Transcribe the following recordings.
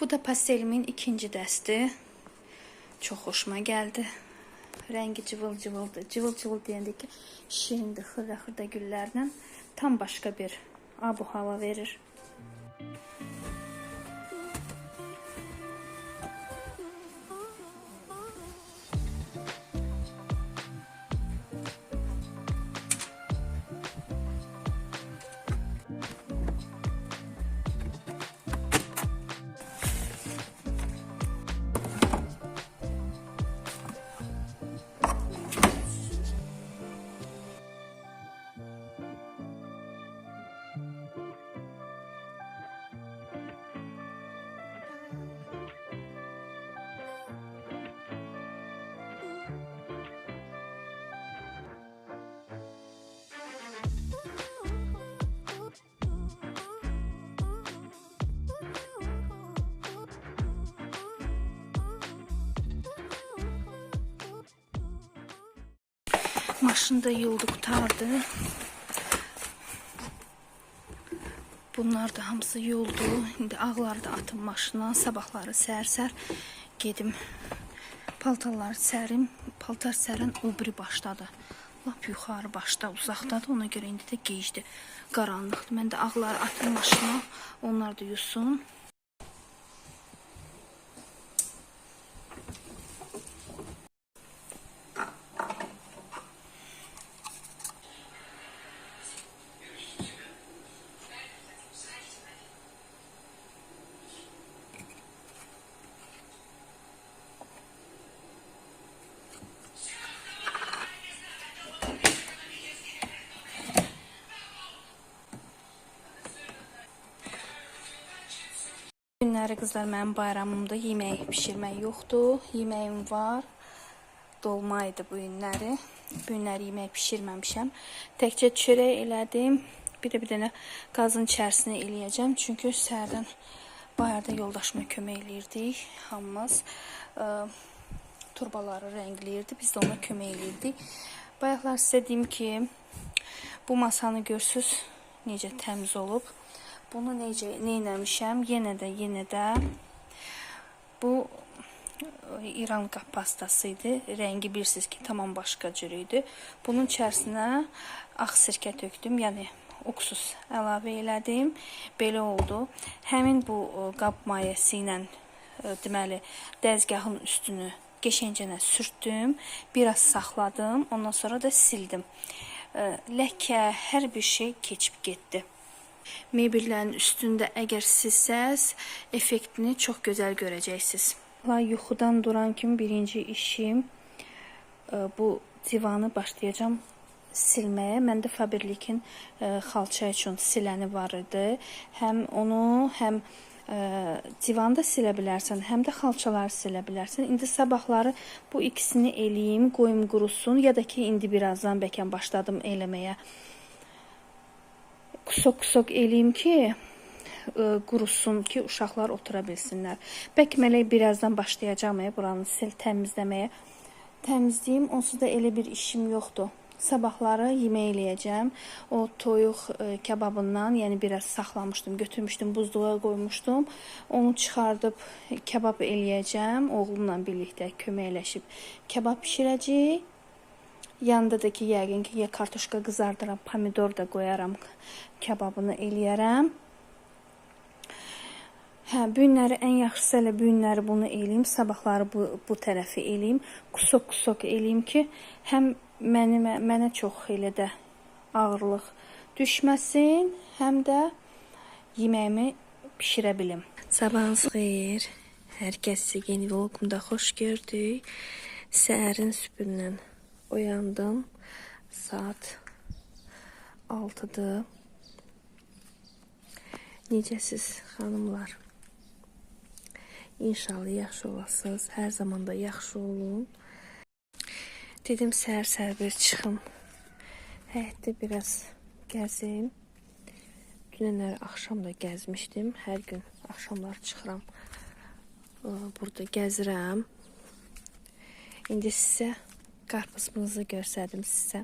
Bu da pastelimin ikinci dəsti. Çox xoşuma gəldi. Rəngi cıvıl cıvıldır. Cıvıl cıvıl deyəndə ki, şirindir, xırda xırda güllərlə tam başqa bir abu hava verir. Maşında yoldu qutardı. Bunlar da hamısı yoldu. İndi ağları da atım maşına. Sabahları səhər-səhər gedim paltarları sərim. Paltar sərən o biri başdadır. Lap yuxarı başda, uzaqdadır. Ona görə indi də gecdir. Qaranlıqdır. Mən də ağları atım maşına. Onlar da yusun. Günləri qızlar mənim bayramımda yemək bişirmək yoxdur. Yeməyim var. Dolma idi bu günləri. Bu günləri yemək bişirməmişəm. Təkcə çörək elədim. Bir də bir dənə qazın içərisinə eləyəcəm. Çünki səhərdən bayarda yoldaşıma kömək eləyirdik. Hamımız turbaları rəngləyirdi. Biz də ona kömək eləyirdik. Bayaqlar sizə deyim ki, bu masanı görsüz necə təmiz olub. Bunu necə neynəmişəm? Yenə də, yenə də bu İran qap pastası idi. Rəngi bilirsiniz ki, tamam başqa cür idi. Bunun içərisinə ağ sirkə tökdüm, yəni oksus əlavə elədim. Belə oldu. Həmin bu qab mayəsi ilə e, deməli dəzgahın üstünü qəşəngcənə sürtdüm. Biraz saxladım, ondan sonra da sildim. E, Ləkə, hər bir şey keçib getdi. Mebellərin üstündə əgər silsəz, effektini çox gözəl görəcəksiniz. La yuxudan duran kimi birinci işim e, bu divanı başlayacağam silməyə. Məndə Faberlikin e, xalça üçün siləni var idi. Həm onu, həm e, divanı da silə bilərsən, həm də xalçaları silə bilərsən. İndi sabahları bu ikisini eləyim, qoyum qurusun ya da ki indi birazdan bəlkə başladım eləməyə. Kusok-kusok eləyim ki, ə, qurusun ki, uşaqlar otura bilsinlər. Bəlkə mələk birazdan başlayacağam e, buranı sil təmizləməyə. Təmizləyim, onsuz da elə bir işim yoxdur. Sabahları yemək eləyəcəm. O toyuq ə, kebabından, yəni biraz saxlamışdım, götürmüşdüm, buzluğa qoymuşdum. Onu çıxardıb kebab eləyəcəm. Oğlumla birlikdə köməkləşib kebab bişirəcəyik. Yanında da ki yəqin ki ya kartoşka qızardıram, pomidor da qoyaram, kebabını eləyərəm. Hə, bu günləri ən yaxşısı elə bu bunu eləyim, sabahları bu bu tərəfi eləyim, kusok-kusok eləyim ki, həm mənim mənə çox elə də ağırlıq düşməsin, həm də yeməyimi bişirə bilim. Sabahınız xeyir. Hər kəsi yeni vlogumda xoş gördük. Səhərin sübündən uyandım. Saat 6'dır. Necəsiz xanımlar? İnşallah yaxşı olasınız. Hər zaman da yaxşı olun. Dedim səhər-səhər bir çıxım. Həyətdə biraz gəzim. Dünənləri axşam da gəzmişdim. Hər gün axşamlar çıxıram. Burada gəzirəm. İndi sizə Qarpızımızı göstərdim sizə.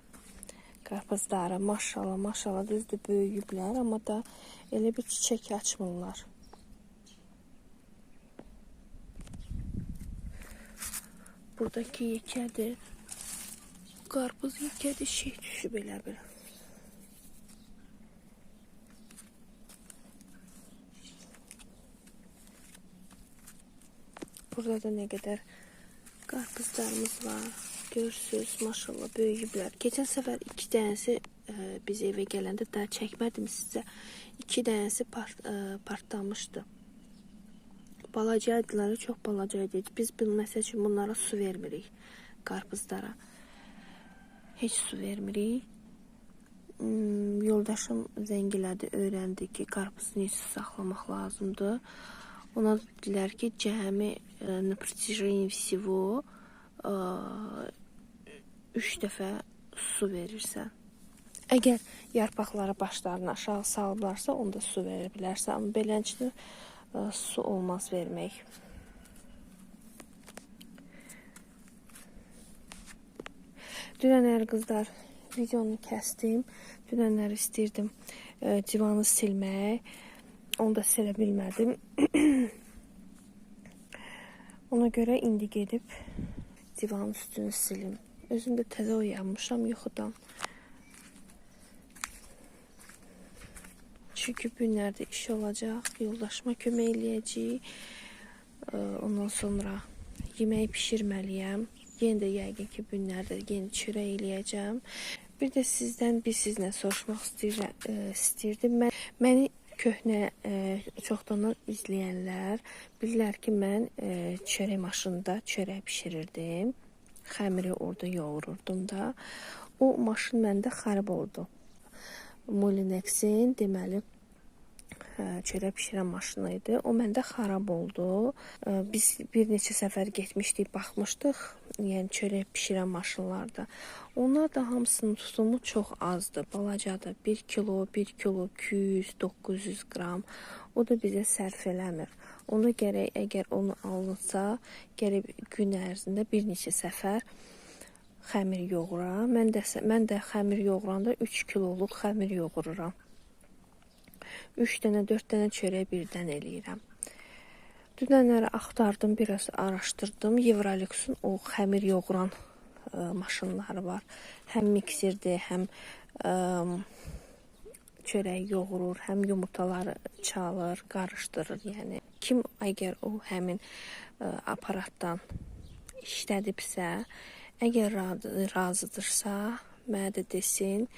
Qarpızları maşallah, maşallah düzdür böyüyüblər, amma da elə bir çiçək açmırlar. Buradakı yekədir. Qarpız yekədir, şey düşüb elə bir. Burada da nə qədər qarpızlarımız var. Görürsünüz maşallah böyüyüblər. Geçen sefer iki tanesi e, biz eve gələndə daha çəkmədim sizə. İki tanesi part, e, partlamışdı. Balacaydılar, çox balacaydı. Biz bu məsəl üçün bunlara su vermirik qarpızlara. Heç su vermirik. Hmm, yoldaşım zəngilədi, öyrəndi ki, qarpızı necə saxlamaq lazımdır. Ona dedilər ki, cəmi e, на протяжении всего 3 dəfə su verirsən. Əgər yarpaqları başlarını aşağı salıblarsa, onda su verə bilərsən, amma beləncə e, su olmaz vermək. Dünənlər qızlar videonu kəsdim. Dünənlər istəyirdim e, divanı silmək. Onu da silə bilmədim. Ona görə indi gedib divanın üstünü silim. Özüm də təzə oyanmışam yuxudan. Çünki günlərdə iş olacaq, yoldaşıma kömək eləyəcək. Ee, Ondan sonra yemək bişirməliyəm. Yenə də yəqin ki, günlərdə yenə çörək eləyəcəm. Bir də sizdən bir sizlə soruşmaq istəyirəm, istəyirdim. Mən məni köhnə çoxdandan izləyənlər bilirlər ki, mən çörək maşınında çörək bişirirdim. Xəmiri orada yoğururdum da. O maşın məndə xarab oldu. Molinex-in deməli çörək bişirən maşını. O məndə xarab oldu. Biz bir neçə səfər getmişdik, baxmışdıq. Yəni çörək bişirən maşınlarda. Onlar da hamısının tutumu çox azdır, balacadır. 1 kilo, 1 kilo 200, 900 qram. O da bizə sərf eləmir. Ona gərək əgər onu alınsa, gərək gün ərzində bir neçə səfər xəmir yoğura. Mən də mən də xəmir yoğuranda 3 kiloluq xəmir yoğururam. 3 dənə, 4 dənə çörək birdən eləyirəm. Dünənləri axtardım, biraz araşdırdım. Evrolexun o xəmir yoğuran ə, maşınları var. Həm miksirdir, həm ə, çörək yoğurur, həm yumurtaları çalır, qarışdırır. Yəni kim əgər o həmin ə, aparatdan işlədibsə, əgər razı- razıdırsa, mənə də desin.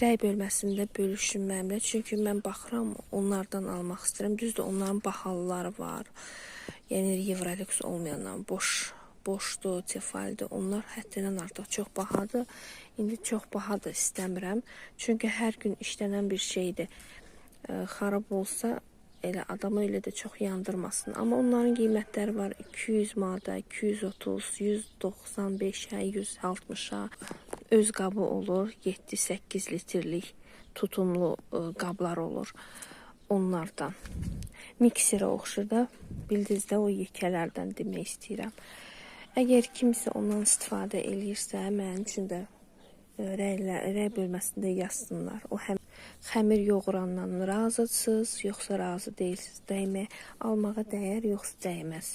Rəy bölməsində bölüşün mənimlə. Çünki mən baxıram, onlardan almaq istəyirəm. Düzdür, onların bahalıları var. Yəni Evrolux olmayanlar boş boşdur, tefaldır. Onlar həddindən artıq çox bahadır. İndi çox baha da istəmirəm. Çünki hər gün işlənən bir şeydir. Ə, xarab olsa elə adamı elə də çox yandırmasın. Amma onların qiymətləri var 200 manata, 230, 195-ə, 160-a. Öz qabı olur, 7-8 litrlik tutumlu ə, qablar olur onlardan. Miksərə oxşur da, bildiniz də o yekələrdən demək istəyirəm. Əgər kimsə ondan istifadə eləyirsə, mənim üçün də ə, rəylə, rəy bölməsində yazsınlar. O həm xəmir yoğurandan razısınız, yoxsa razı deyilsiniz? Dəymə almağa dəyər, yoxsa dəyməz?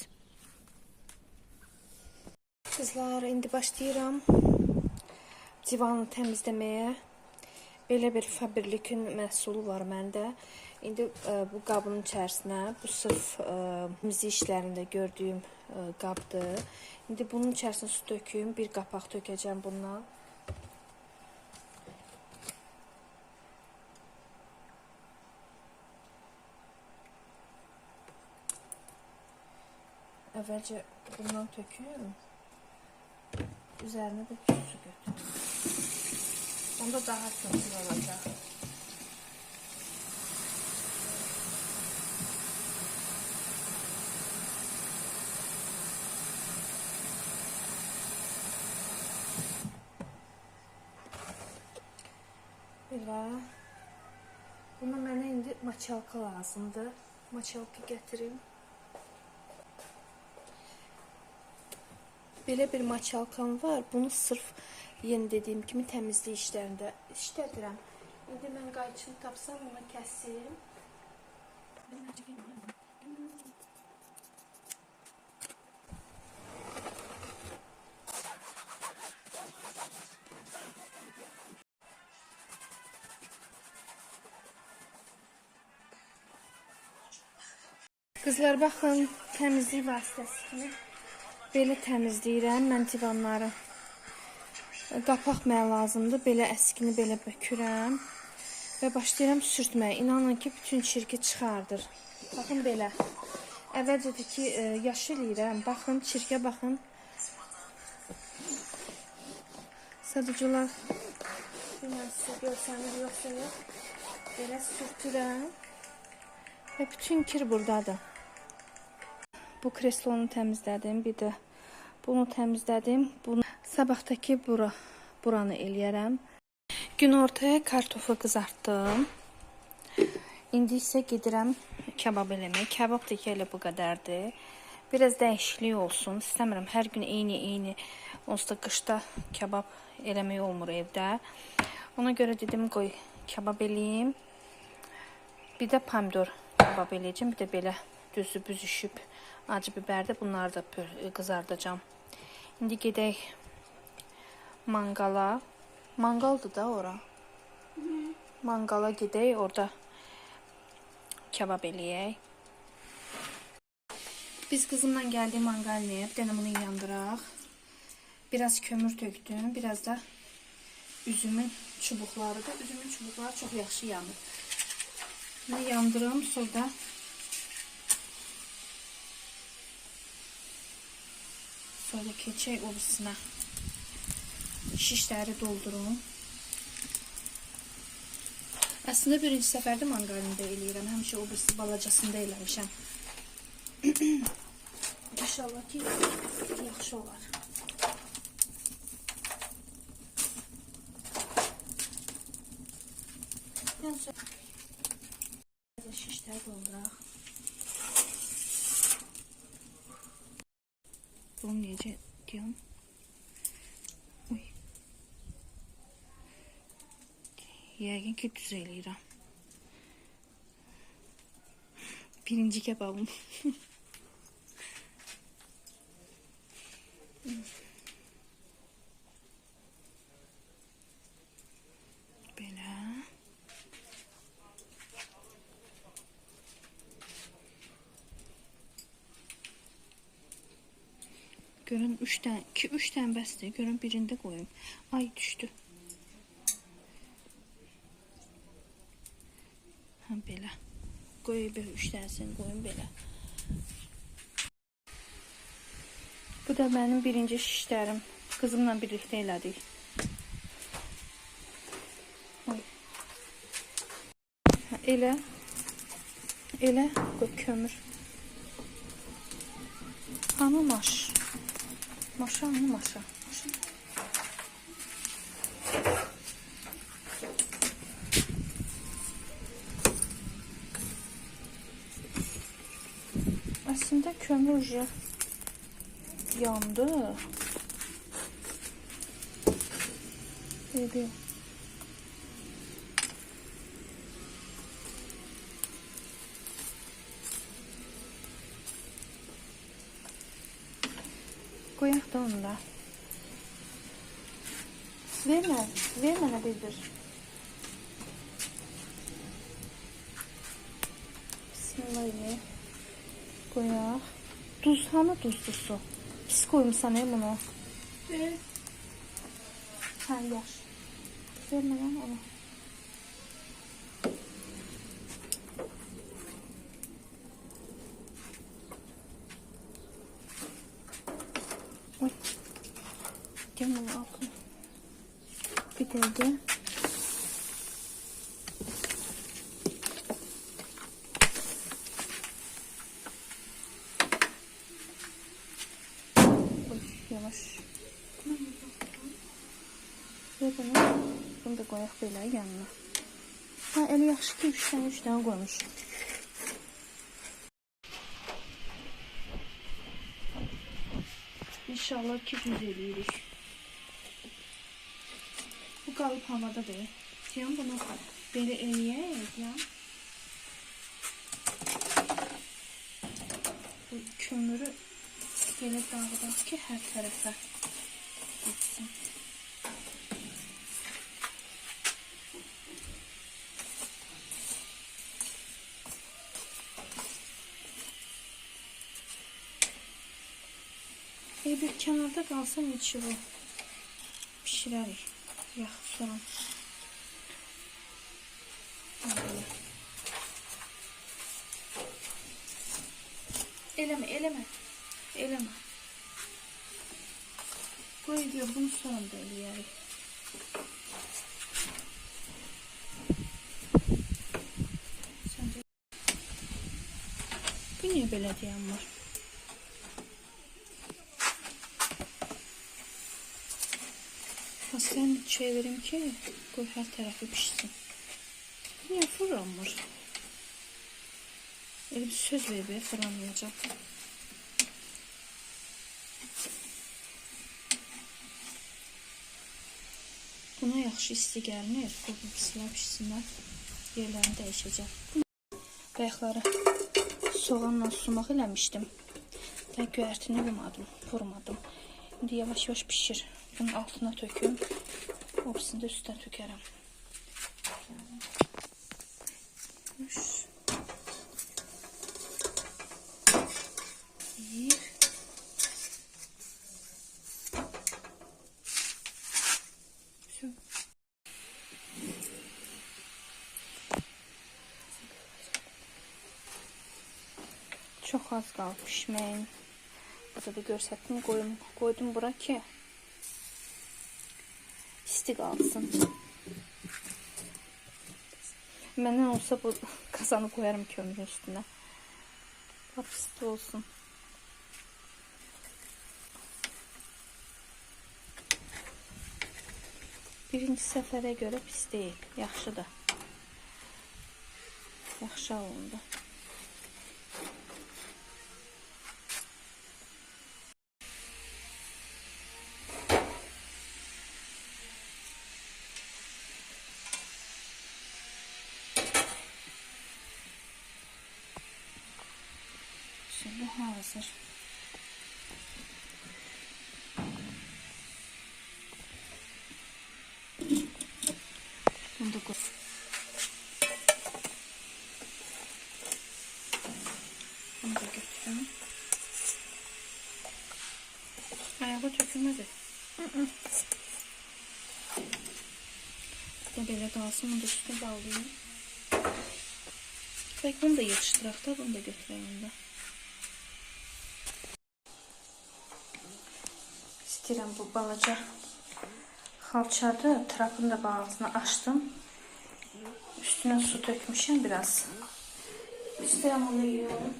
Qızlar, indi başlayıram divanı təmizləməyə. Belə bir Faberlikin məhsulu var məndə. İndi ə, bu qabın içərisinə bu sırf ə, temizlik işlərində gördüyüm ə, qabdır. İndi bunun içərisinə su töküm, bir qapaq tökəcəm bundan. Əvvəlcə bundan töküm. Üzerine de tuz su götür. Onda daha kötü olacak. Belə. Buna mənə indi maçalka lazımdır. Maçalka gətirim. Belə bir maçalkam var. Bunu sırf yeni dediyim kimi təmizlik işlərində işlədirəm. İndi mən qayçını tapsam bunu kəsim. Qızlar baxın, təmizlik vasitəsi kimi belə təmizləyirəm mən divanları. Qapaq mənə lazımdır. Belə əskini belə bükürəm və başlayıram sürtməyə. İnanın ki, bütün çirki çıxardır. Baxın belə. Əvvəlcədir ki, e, yaşılıyıram. Baxın, çirkə baxın. Sadıcılar bilmem size görseniz yoksa yok. Belə sürtürəm. Və bütün kir buradadır. Bu kreslonu təmizlədim. Bir də bunu təmizlədim. Bunu sabahdakı bura buranı eləyərəm. Gün ortaya kartofu qızartdım. İndi isə gedirəm kebab eləmək. Kebab da elə bu qədərdir. Biraz dəyişiklik olsun. İstəmirəm hər gün eyni eyni. Onsuz da qışda kebab eləmək olmur evdə. Ona görə dedim qoy kebab eləyim. Bir də pomidor kebab eləyəcəm. Bir də belə düzü büzüşüb acı biberdə bunları da pür- qızardacağam. İndi gedək mangala. Mangaldır da ora. Mangala gedək, orada kebab eləyək. Biz kızımla geldik mangalnaya. Bir tane bunu yandıraq. Biraz kömür tökdüm. Biraz da üzümün çubukları da. Üzümün çubukları çok yaxşı yanır. Bunu yandırım. Sonra sonra keçək o birisine. Şişləri doldurum. Aslında birinci səfərdə manqalində eləyirəm. Həmişə o birisi balacasında eləmişəm. İnşallah ki yaxşı olar. 250 lira. Birinci kebabım. Böyle. Görün 3 tane, 2-3 tane bəsdir. Görün birində qoyum. Ay düşdü. Qoy bir 3 dənəsini qoyum belə. Bu da mənim birinci şişlərim. Qızımla birlikdə elədik. Elə. Elə qoy kömür. Hanı maş? Maşa hanı maşa? Maşa. Aslında kömür yandı. Dedi. Koyak da onu da. Verme, ver bana bildir. Bismillahirrahmanirrahim. Koyak. Duz hanı duzlusu? Pis koymuşsan ya bunu. Evet. Ha yaş. Verme lan onu. Oy. Gel bunu al. Bir tane. Oy, yavaş. Ver bunu. Bunu da qoyaq belə yanına. Ha, elə yaxşı ki, 3 dənə, 3 dənə qoymuşum. İnşallah ki, düz eləyirik. Bu qalıb havadadır. Deyəm bunu belə eləyək, deyəm. Bu kömürü belə dağıdaq ki, hər tərəfə kənarda qalsın içi bu. Pişirərik. Yaxşı sonra. Eleme, eleme. Eleme. Koy diyor, bunu sonra da eləyərik. Bu niyə belə deyən var? Sen çevirim ki koy her tarafı pişsin. Niye fırlanmır? Öyle bir söz ver be fırlanmayacak. Buna yaxşı isti gəlmir. Qoyub pislər pişsinlər. Yerlərini dəyişəcəm. Bayaqları soğanla sumaq eləmişdim. Və göyərtini yumadım, vurmadım. İndi yavaş-yavaş pişir. Bunun altına töküm. Hepsini de üstüne tökerim. Bir. Çok az kaldı pişmeyin. Burada da görsətdim, qoyum, qoydum bura ki isti qalsın. Məndən olsa bu kazanı koyarım kömürün üstünə. Lap olsun. Birinci səfərə görə pis deyil, yaxşıdır. Yaxşı alındı. Hazır. Bunu da koy. Bunu da götürün. Ayağı tökülmedi. Bir de belə qalsın, bunu da üstüne bağlayayım. Belki bunu da yetiştirək da, bunu da onda. İstəyirəm bu balaca xalçadı, trapın da bağlısını açdım. Üstüne su dökmüşəm biraz. İstəyirəm onu yuyum.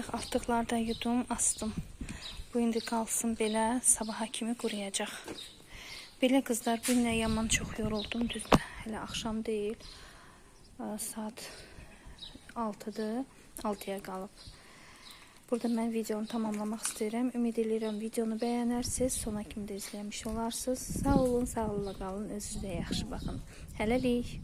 Ayaq artıqlarda yudum, astım. Bu indi qalsın belə, sabaha kimi quruyacaq. Belə qızlar, bu yaman çox yoruldum, düzdür. Hələ axşam deyil. Saat 6-dır, 6-ya qalıb. Burada mən videonu tamamlamaq istəyirəm. Ümid edirəm videonu bəyənərsiniz, sona kimi də izləmiş olarsınız. Sağ olun, sağlıqla qalın, özünüzə yaxşı baxın. Hələlik.